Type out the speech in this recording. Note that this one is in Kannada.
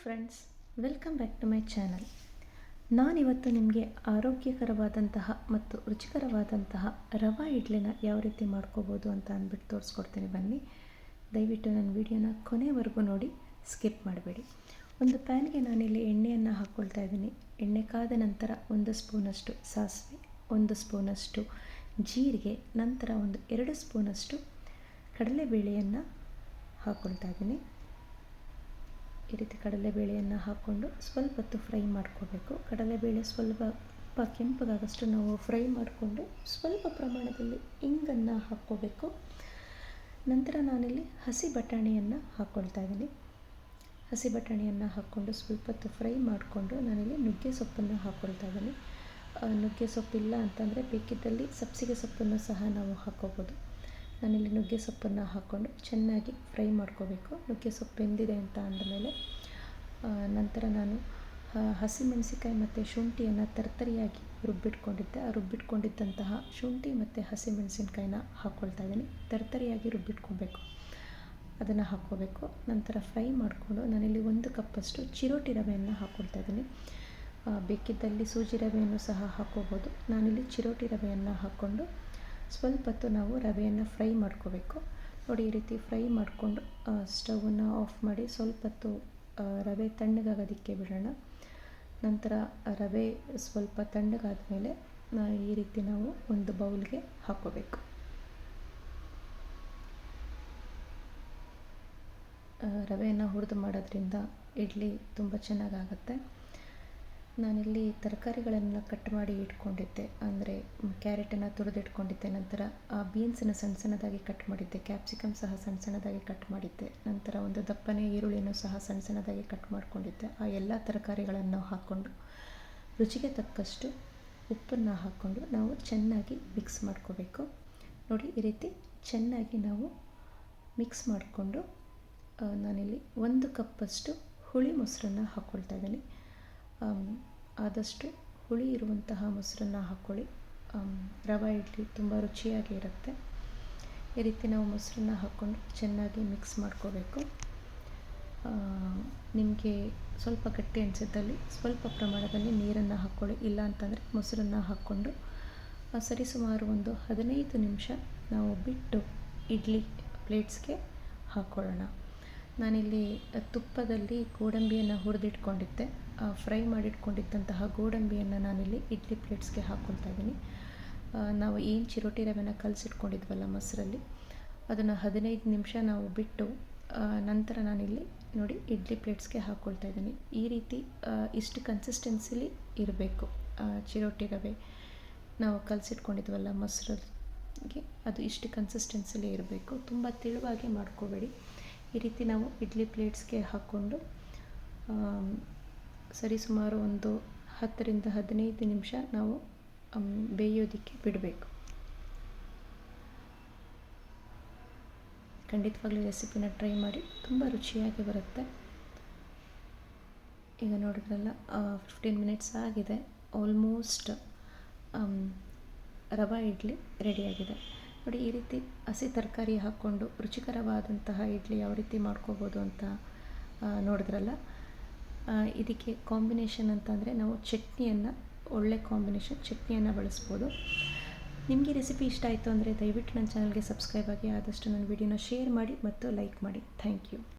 Friends welcome back to my channel ನಾನಿವತ್ತು ನಿಮಗೆ ಆರೋಗ್ಯಕರವಾದಂತಹ ಮತ್ತು ರುಚಿಕರವಾದಂತಹ ರವಾ ಇಡ್ಲಿನ ಯಾವ ರೀತಿ ಮಾಡ್ಕೋಬೋದು ಅಂತ ಅಂದ್ಬಿಟ್ಟು ತೋರಿಸ್ಕೊಡ್ತೀನಿ ಬನ್ನಿ. ದಯವಿಟ್ಟು ನನ್ನ ವಿಡಿಯೋನ ಕೊನೆವರೆಗೂ ನೋಡಿ, ಸ್ಕಿಪ್ ಮಾಡಬೇಡಿ. ಒಂದು ಪ್ಯಾನ್ಗೆ ನಾನಿಲ್ಲಿ ಎಣ್ಣೆಯನ್ನು ಹಾಕ್ಕೊಳ್ತಾ ಇದ್ದೀನಿ. ಎಣ್ಣೆ ಕಾದ ನಂತರ ಒಂದು ಸ್ಪೂನಷ್ಟು ಸಾಸಿವೆ, ಒಂದು ಸ್ಪೂನಷ್ಟು ಜೀರಿಗೆ, ನಂತರ ಒಂದು ಎರಡು ಸ್ಪೂನಷ್ಟು ಕಡಲೆಬೇಳೆಯನ್ನು ಹಾಕ್ಕೊಳ್ತಾ ಇದ್ದೀನಿ. ಈ ರೀತಿ ಕಡಲೆಬೇಳೆಯನ್ನು ಹಾಕ್ಕೊಂಡು ಸ್ವಲ್ಪ ಹೊತ್ತು ಫ್ರೈ ಮಾಡ್ಕೋಬೇಕು. ಕಡಲೆಬೇಳೆ ಸ್ವಲ್ಪ ಕೆಂಪಗಾಗಷ್ಟು ನಾವು ಫ್ರೈ ಮಾಡಿಕೊಂಡು ಸ್ವಲ್ಪ ಪ್ರಮಾಣದಲ್ಲಿ ಇಂಗನ್ನು ಹಾಕ್ಕೋಬೇಕು. ನಂತರ ನಾನಿಲ್ಲಿ ಹಸಿ ಬಟಾಣಿಯನ್ನು ಹಾಕ್ಕೊಳ್ತಾ ಇದ್ದೀನಿ. ಹಸಿ ಬಟಾಣಿಯನ್ನು ಹಾಕ್ಕೊಂಡು ಸ್ವಲ್ಪ ಹೊತ್ತು ಫ್ರೈ ಮಾಡಿಕೊಂಡು ನಾನಿಲ್ಲಿ ನುಗ್ಗೆ ಸೊಪ್ಪನ್ನು ಹಾಕ್ಕೊಳ್ತಾ ಇದ್ದೀನಿ. ನುಗ್ಗೆ ಸೊಪ್ಪಿಲ್ಲ ಅಂತಂದರೆ ಬೇಕಿದ್ದಲ್ಲಿ ಸಬ್ಸಿಗೆ ಸೊಪ್ಪನ್ನು ಸಹ ನಾವು ಹಾಕ್ಕೋಬೋದು. ನಾನಿಲ್ಲಿ ನುಗ್ಗೆ ಸೊಪ್ಪನ್ನು ಹಾಕ್ಕೊಂಡು ಚೆನ್ನಾಗಿ ಫ್ರೈ ಮಾಡ್ಕೋಬೇಕು. ನುಗ್ಗೆ ಸೊಪ್ಪು ಬೆಂದಿದೆ ಅಂತ ಅಂದಮೇಲೆ ನಂತರ ನಾನು ಹಸಿಮೆಣಸಿಕಾಯಿ ಮತ್ತು ಶುಂಠಿಯನ್ನು ತರ್ತರಿಯಾಗಿ ರುಬ್ಬಿಟ್ಕೊಂಡಿದ್ದೆ. ಆ ರುಬ್ಬಿಟ್ಕೊಂಡಿದ್ದಂತಹ ಶುಂಠಿ ಮತ್ತು ಹಸಿಮೆಣಸಿನ್ಕಾಯಿನ ಹಾಕ್ಕೊಳ್ತಾ ಇದ್ದೀನಿ. ತರ್ತರಿಯಾಗಿ ರುಬ್ಬಿಟ್ಕೊಬೇಕು. ಅದನ್ನು ಹಾಕ್ಕೋಬೇಕು. ನಂತರ ಫ್ರೈ ಮಾಡಿಕೊಂಡು ನಾನಿಲ್ಲಿ ಒಂದು ಕಪ್ಪಷ್ಟು ಚಿರೋಟಿ ರವೆಯನ್ನು ಹಾಕ್ಕೊಳ್ತಾ ಇದ್ದೀನಿ. ಬೇಕಿದ್ದಲ್ಲಿ ಸೂಜಿ ರವೆಯನ್ನು ಸಹ ಹಾಕ್ಕೋಬೋದು. ನಾನಿಲ್ಲಿ ಚಿರೋಟಿ ರವೆಯನ್ನು ಹಾಕ್ಕೊಂಡು ಸ್ವಲ್ಪ ಹೊತ್ತು ನಾವು ರವೆಯನ್ನು ಫ್ರೈ ಮಾಡ್ಕೋಬೇಕು. ನೋಡಿ, ಈ ರೀತಿ ಫ್ರೈ ಮಾಡಿಕೊಂಡು ಸ್ಟವನ್ನು ಆಫ್ ಮಾಡಿ ಸ್ವಲ್ಪ ಹೊತ್ತು ರವೆ ತಣ್ಣಗಾಗೋದಕ್ಕೆ ಬಿಡೋಣ. ನಂತರ ರವೆ ಸ್ವಲ್ಪ ತಣ್ಣಗಾದ ಮೇಲೆ ಈ ರೀತಿ ನಾವು ಒಂದು ಬೌಲ್ಗೆ ಹಾಕೋಬೇಕು ರವೆಯನ್ನು ಹುರಿದು ಮಾಡೋದ್ರಿಂದ ಇಡ್ಲಿ ತುಂಬ ಚೆನ್ನಾಗಾಗುತ್ತೆ. ನಾನಿಲ್ಲಿ ತರಕಾರಿಗಳನ್ನು ಕಟ್ ಮಾಡಿ ಇಟ್ಕೊಂಡಿದ್ದೆ. ಅಂದರೆ ಕ್ಯಾರೆಟನ್ನು ತುರಿದಿಟ್ಕೊಂಡಿದ್ದೆ. ನಂತರ ಆ ಬೀನ್ಸನ್ನು ಸಣ್ಣ ಸಣ್ಣದಾಗಿ ಕಟ್ ಮಾಡಿದ್ದೆ. ಕ್ಯಾಪ್ಸಿಕಮ್ ಸಹ ಸಣ್ಣ ಸಣ್ಣದಾಗಿ ಕಟ್ ಮಾಡಿದ್ದೆ. ನಂತರ ಒಂದು ದಪ್ಪನೆ ಈರುಳ್ಳಿಯನ್ನು ಸಹ ಸಣ್ಣ ಸಣ್ಣದಾಗಿ ಕಟ್ ಮಾಡಿಕೊಂಡಿದ್ದೆ. ಆ ಎಲ್ಲ ತರಕಾರಿಗಳನ್ನು ಹಾಕ್ಕೊಂಡು ರುಚಿಗೆ ತಕ್ಕಷ್ಟು ಉಪ್ಪನ್ನು ಹಾಕ್ಕೊಂಡು ನಾವು ಚೆನ್ನಾಗಿ ಮಿಕ್ಸ್ ಮಾಡ್ಕೋಬೇಕು. ನೋಡಿ, ಈ ರೀತಿ ಚೆನ್ನಾಗಿ ನಾವು ಮಿಕ್ಸ್ ಮಾಡಿಕೊಂಡು ನಾನಿಲ್ಲಿ ಒಂದು ಕಪ್ಪಷ್ಟು ಹುಳಿ ಮೊಸರನ್ನು ಹಾಕ್ಕೊಳ್ತಾ ಇದ್ದೀನಿ. ಆದಷ್ಟು ಹುಳಿ ಇರುವಂತಹ ಮೊಸರನ್ನು ಹಾಕ್ಕೊಳ್ಳಿ ರವೆ ಇಡ್ಲಿ ತುಂಬ ರುಚಿಯಾಗಿ ಇರುತ್ತೆ. ಈ ರೀತಿ ನಾವು ಮೊಸರನ್ನ ಹಾಕ್ಕೊಂಡು ಚೆನ್ನಾಗಿ ಮಿಕ್ಸ್ ಮಾಡ್ಕೋಬೇಕು. ನಿಮಗೆ ಸ್ವಲ್ಪ ಗಟ್ಟಿ ಅನಿಸಿದ್ದಲ್ಲಿ ಸ್ವಲ್ಪ ಪ್ರಮಾಣದಲ್ಲಿ ನೀರನ್ನು ಹಾಕ್ಕೊಳ್ಳಿ ಇಲ್ಲ ಅಂತಂದರೆ ಮೊಸರನ್ನು ಹಾಕ್ಕೊಂಡು ಸರಿಸುಮಾರು ಒಂದು ಹದಿನೈದು ನಿಮಿಷ ನಾವು ಬಿಟ್ಟು ಇಡ್ಲಿ ಪ್ಲೇಟ್ಸ್ಗೆ ಹಾಕ್ಕೊಳ್ಳೋಣ ನಾನಿಲ್ಲಿ ತುಪ್ಪದಲ್ಲಿ ಗೋಡಂಬಿಯನ್ನು ಹುರಿದಿಟ್ಕೊಂಡಿದ್ದೆ. ಫ್ರೈ ಮಾಡಿಟ್ಕೊಂಡಿದ್ದಂತಹ ಗೋಡಂಬಿಯನ್ನು ನಾನಿಲ್ಲಿ ಇಡ್ಲಿ ಪ್ಲೇಟ್ಸ್ಗೆ ಹಾಕ್ಕೊಳ್ತಾ ಇದ್ದೀನಿ. ನಾವು ಏನು ಚಿರೋಟಿ ರವೆನ ಕಲಸಿಟ್ಕೊಂಡಿದ್ವಲ್ಲ ಮೊಸರಲ್ಲಿ, ಅದನ್ನು ಹದಿನೈದು ನಿಮಿಷ ನಾವು ಬಿಟ್ಟು ನಂತರ ನಾನಿಲ್ಲಿ ನೋಡಿ ಇಡ್ಲಿ ಪ್ಲೇಟ್ಸ್ಗೆ ಹಾಕ್ಕೊಳ್ತಾ ಇದ್ದೀನಿ. ಈ ರೀತಿ ಇಷ್ಟು ಕನ್ಸಿಸ್ಟೆನ್ಸಿಲಿ ಇರಬೇಕು. ಚಿರೋಟಿ ರವೆ ನಾವು ಕಲಸಿಟ್ಕೊಂಡಿದ್ವಲ್ಲ ಮೊಸರಲ್ಲಿ ಅದು ಇಷ್ಟು ಕನ್ಸಿಸ್ಟೆನ್ಸಿಲಿ ಇರಬೇಕು. ತುಂಬ ತೆಳುವಾಗಿ ಮಾಡ್ಕೋಬೇಡಿ. ಈ ರೀತಿ ನಾವು ಇಡ್ಲಿ ಪ್ಲೇಟ್ಸ್ಗೆ ಹಾಕ್ಕೊಂಡು ಸರಿಸುಮಾರು ಒಂದು ಹತ್ತರಿಂದ ಹದಿನೈದು ನಿಮಿಷ ನಾವು ಬೇಯೋದಕ್ಕೆ ಬಿಡಬೇಕು. ಖಂಡಿತವಾಗ್ಲೂ ರೆಸಿಪಿನ ಟ್ರೈ ಮಾಡಿ, ತುಂಬ ರುಚಿಯಾಗಿ ಬರುತ್ತೆ. ಈಗ ನೋಡಿದ್ರಲ್ಲ ಫಿಫ್ಟೀನ್ ಮಿನಿಟ್ಸ್ ಆಗಿದೆ ಆಲ್ಮೋಸ್ಟ್ ರವಾ ಇಡ್ಲಿ ರೆಡಿಯಾಗಿದೆ ನೋಡಿ, ಈ ರೀತಿ ಹಸಿ ತರಕಾರಿ ಹಾಕ್ಕೊಂಡು ರುಚಿಕರವಾದಂತಹ ಇಡ್ಲಿ ಯಾವ ರೀತಿ ಮಾಡ್ಕೋಬೋದು ಅಂತ ನೋಡಿದ್ರಲ್ಲ. ಇದಕ್ಕೆ ಕಾಂಬಿನೇಷನ್ ಅಂತಂದರೆ ನಾವು ಚಟ್ನಿಯನ್ನು, ಒಳ್ಳೆ ಕಾಂಬಿನೇಷನ್ ಚಟ್ನಿಯನ್ನು ಬಳಸ್ಬೋದು. ನಿಮಗೆ ರೆಸಿಪಿ ಇಷ್ಟ ಆಯಿತು ಅಂದರೆ ದಯವಿಟ್ಟು ನನ್ನ ಚಾನಲ್ಗೆ ಸಬ್ಸ್ಕ್ರೈಬ್ ಆಗಿ ಆದಷ್ಟು ನನ್ನ ವಿಡಿಯೋನ ಶೇರ್ ಮಾಡಿ ಮತ್ತು ಲೈಕ್ ಮಾಡಿ. Thank you